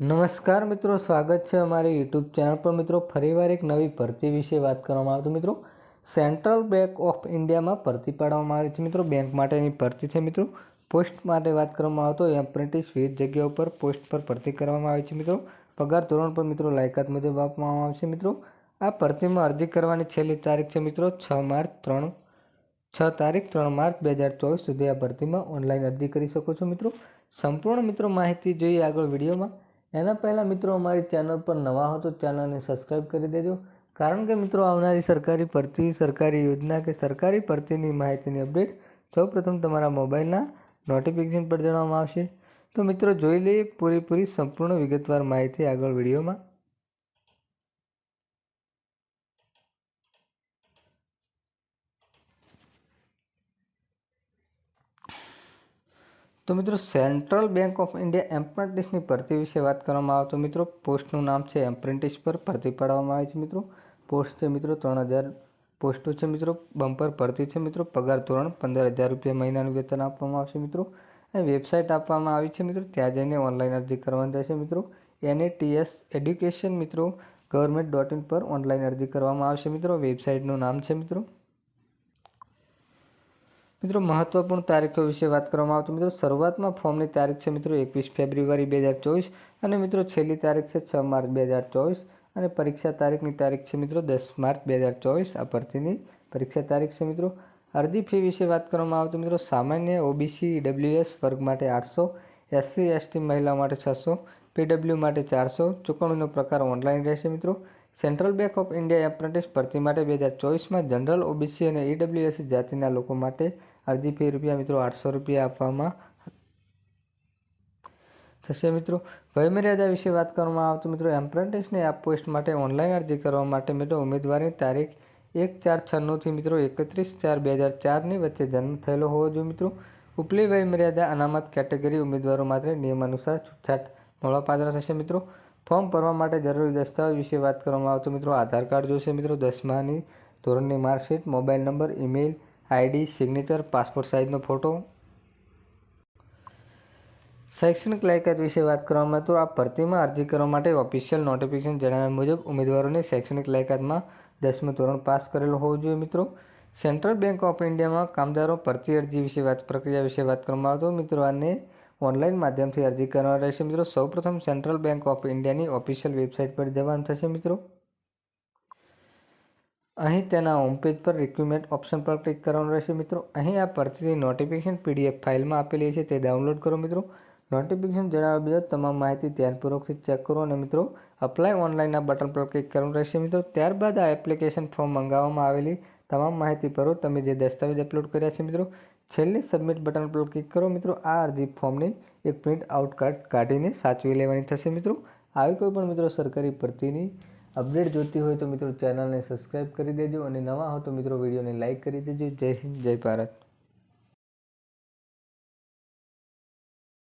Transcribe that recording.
નમસ્કાર મિત્રો, સ્વાગત છે અમારી યુટ્યુબ ચેનલ પર. મિત્રો, ફરીવાર એક નવી ભરતી વિશે વાત કરવામાં આવતું મિત્રો, સેન્ટ્રલ બેંક ઓફ ઇન્ડિયામાં ભરતી પાડવામાં આવી છે મિત્રો. બેંક માટેની ભરતી છે મિત્રો. પોસ્ટ માટે વાત કરવામાં આવતો એપ્રેન્ટિસ વિવિધ જગ્યા ઉપર પોસ્ટ પર ભરતી કરવામાં આવી છે મિત્રો. પગાર ધોરણ પર મિત્રો લાયકાત મુજબ આપવામાં આવશે મિત્રો. આ ભરતીમાં અરજી કરવાની છેલ્લી તારીખ છે મિત્રો, છ માર્ચ ત્રણ, છ તારીખ ત્રણ માર્ચ બે હજાર ચોવીસ સુધી આ ભરતીમાં ઓનલાઈન અરજી કરી શકો છો મિત્રો. સંપૂર્ણ મિત્રો માહિતી જોઈએ આગળ વિડીયોમાં. એના પહેલાં મિત્રો અમારી ચેનલ પર નવા હો તો ચેનલને સબસ્ક્રાઈબ કરી દેજો. કારણ કે મિત્રો આવનારી સરકારી ભરતી, સરકારી યોજના કે સરકારી ભરતીની માહિતીની અપડેટ સૌપ્રથમ તમારા મોબાઈલના નોટિફિકેશન પર જણાવવામાં આવશે. તો મિત્રો જોઈ લઈએ પૂરેપૂરી સંપૂર્ણ વિગતવાર માહિતી આગળ વિડીયોમાં. તો મિત્રો સેન્ટ્રલ બેંક ઓફ ઇન્ડિયા એમ્પ્રેન્ટિસની ભરતી વિશે વાત કરવામાં આવે તો મિત્રો પોસ્ટનું નામ છે એમ્પ્રેન્ટિસ પર ભરતી પાડવામાં આવે છે મિત્રો. પોસ્ટ છે મિત્રો ત્રણ હજાર પોસ્ટો છે મિત્રો. બમ્પર ભરતી છે મિત્રો. પગાર ધોરણ પંદર હજાર રૂપિયા મહિનાનું વેતન આપવામાં આવશે મિત્રો. અને વેબસાઇટ આપવામાં આવી છે મિત્રો. ત્યાં જઈને ઓનલાઈન અરજી કરવાની રહેશે મિત્રો. એનએટીએસ એડ્યુકેશન મિત્રો ગવર્મેન્ટ ડોટ ઇન પર ઓનલાઈન અરજી કરવામાં આવશે મિત્રો. વેબસાઇટનું નામ છે મિત્રો. મિત્રો, મહત્વપૂર્ણ તારીખો વિશે વાત કરવામાં આવતી મિત્રો, શરૂઆતમાં ફોર્મની તારીખ છે મિત્રો એકવીસ ફેબ્રુઆરી બે હજાર ચોવીસ અને મિત્રો છેલ્લી તારીખ છે છ માર્ચ બે હજાર ચોવીસ અને પરીક્ષા તારીખની તારીખ છે મિત્રો દસ માર્ચ બે હજાર ચોવીસ. આ ભરતીની પરીક્ષા તારીખ છે મિત્રો. અરજી ફી વિશે વાત કરવામાં આવતી મિત્રો, સામાન્ય ઓબીસી ડબલ્યુએસ વર્ગ માટે આઠસો, એસસી, એસટી મહિલા માટે છસો, પીડબ્લ્યુ માટે ચારસો, ચૂકવણીનો પ્રકાર ઓનલાઈન રહેશે મિત્રો. Central bank of India apprentice ભરતી માટે બે હજાર ચોવીસમાં જનરલ ઓબીસી અને ઈડબ્લ્યુએસસી જાતિના લોકો માટે અરજી ફી રૂપિયા મિત્રો આઠસો રૂપિયા આપવામાં થશે મિત્રો. વયમર્યાદા વિશે વાત કરવામાં આવતો મિત્રો એમ્પ્રેન્ટિસની આ પોસ્ટ માટે ઓનલાઈન અરજી કરવા માટે મિત્રો ઉમેદવારની તારીખ એક ચાર છન્નુંથી મિત્રો એકત્રીસ ચાર બે હજાર ચારની વચ્ચે જન્મ થયેલો હોવો જોઈએ મિત્રો. ઉપલી વયમર્યાદા અનામત કેટેગરી ઉમેદવારો માટે નિયમ અનુસાર છૂટછાટ મળવાપાત્ર થશે મિત્રો. ફોર્મ ભરવા માટે જરૂરી દસ્તાવેજ વિશે વાત કરવામાં આવતો મિત્રો આધાર કાર્ડ જોશે મિત્રો. દસમાની ધોરણની marksheet, mobile number, email ID signature passport સાઇઝનો photo શૈક્ષણિક લાયકાત વિશે વાત કરવામાં તો આ ભરતીમાં અરજી કરવા માટે ઓફિશિયલ નોટિફિકેશન જણાવ્યા મુજબ ઉમેદવારોને શૈક્ષણિક લાયકાતમાં દસમું ધોરણ પાસ કરેલો હોવું જોઈએ મિત્રો. સેન્ટ્રલ બેંક ઓફ ઇન્ડિયામાં કામદારો ભરતી અરજી વિશે વાત, પ્રક્રિયા વિશે વાત કરવામાં આવતો મિત્રો, આને ઓનલાઈન માધ્યમથી અરજી કરવા રહેશે મિત્રો. સૌપ્રથમ સેન્ટ્રલ બેંક ઓફ ઇન્ડિયાની ઓફિશિયલ વેબસાઇટ પર જવાનું થશે મિત્રો. અહીં તેના હોમપેજ પર રિક્યુમેન્ટ ઓપ્શન પર ક્લિક કરવાનું રહેશે મિત્રો. અહીં આ ભરતીની નોટિફિકેશન પીડીએફ ફાઇલમાં આપેલી છે, તે ડાઉનલોડ કરો મિત્રો. નોટિફિકેશન જણાવ્યા બાદ તમામ માહિતી ધ્યાનપૂર્વકથી ચેક કરો અને મિત્રો અપ્લાય ઓનલાઈનના બટન પર ક્લિક કરવાનું રહેશે મિત્રો. ત્યારબાદ આ એપ્લિકેશન ફોર્મ મંગાવવામાં આવેલી તમામ માહિતી ભરો તમે જે દસ્તાવેજ અપલોડ કર્યા છે મિત્રો, છેલ્લે સબમિટ બટન પર ક્લિક કરો મિત્રો. આ અરજી ફોર્મની એક પ્રિન્ટ આઉટ કાર્ડ કાઢીને સાચવી લેવાની થશે મિત્રો. આવી કોઈ પણ મિત્રો સરકારી ભરતીની અપડેટ જોઈતી હોય તો મિત્રો ચેનલને સબસ્ક્રાઈબ કરી દેજો અને નવા હો તો મિત્રો વિડીયોને લાઇક કરી દેજો. જય હિન્દ, જય ભારત.